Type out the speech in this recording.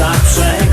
zawsze